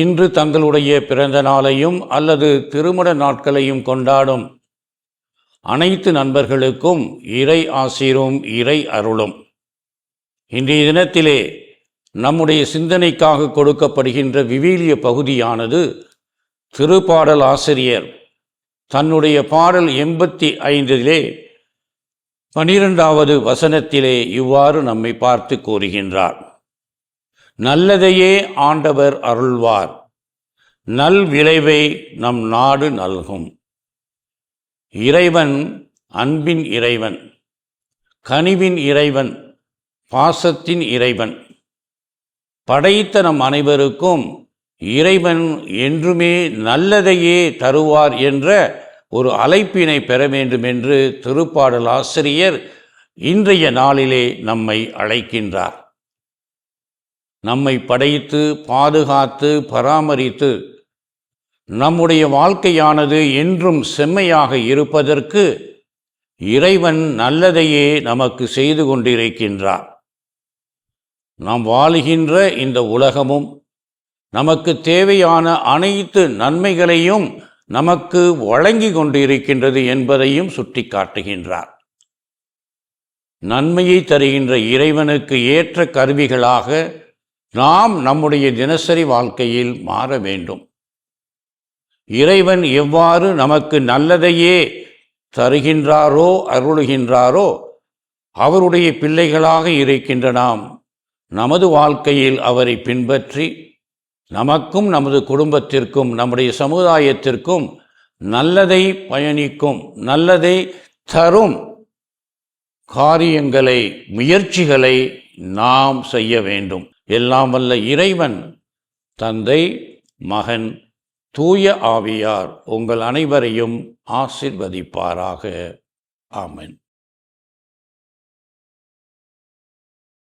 இன்று தங்களுடைய பிறந்த நாளையும் அல்லது திருமண நாட்களையும் கொண்டாடும் அனைத்து நண்பர்களுக்கும் இறை ஆசீரும் இறை அருளும். இன்றைய தினத்திலே நம்முடைய சிந்தனைக்காக கொடுக்கப்படுகின்ற விவிலிய பகுதியானது திருப்பாடல் ஆசிரியர் தன்னுடைய பாடல் எண்பத்தி ஐந்திலே பனிரெண்டாவது வசனத்திலே இவ்வாறு நம்மை பார்த்து கூறுகின்றார். நல்லதையே ஆண்டவர் அருள்வார். நல் விளைவை நம் நாடு நல்கும். இறைவன் அன்பின் இறைவன் கனிவின் இறைவன் பாசத்தின் இறைவன். படைத்த நம் அனைவருக்கும் இறைவன் என்றுமே நல்லதையே தருவார் என்ற ஒரு அழைப்பினை பெற வேண்டும் என்று திருப்பாடல் ஆசிரியர் இன்றைய நாளிலே நம்மை அழைக்கின்றார். நம்மை படைத்து பாதுகாத்து பராமரித்து நம்முடைய வாழ்க்கையானது என்றும் செம்மையாக இருப்பதற்கு இறைவன் நல்லதையே நமக்கு செய்து கொண்டிருக்கின்றார். நாம் வாழுகின்ற இந்த உலகமும் நமக்கு தேவையான அனைத்து நன்மைகளையும் நமக்கு வழங்கி கொண்டிருக்கின்றது என்பதையும் சுட்டிக்காட்டுகின்றார். நன்மையை தருகின்ற இறைவனுக்கு ஏற்ற கருவிகளாக நாம் நம்முடைய தினசரி வாழ்க்கையில் மாற வேண்டும். இறைவன் எவ்வாறு நமக்கு நல்லதையே தருகின்றாரோ அருளுகின்றாரோ அவருடைய பிள்ளைகளாக இருக்கின்ற நாம் நமது வாழ்க்கையில் அவரை பின்பற்றி நமக்கும் நமது குடும்பத்திற்கும் நம்முடைய சமுதாயத்திற்கும் நல்லதை பயணிக்கும் நல்லதை தரும் காரியங்களை முயற்சிகளை நாம் செய்ய வேண்டும். எல்லாம் வல்ல இறைவன் தந்தை மகன் தூய ஆவியார் உங்கள் அனைவரையும் ஆசிர்வதிப்பாராக. ஆமன்.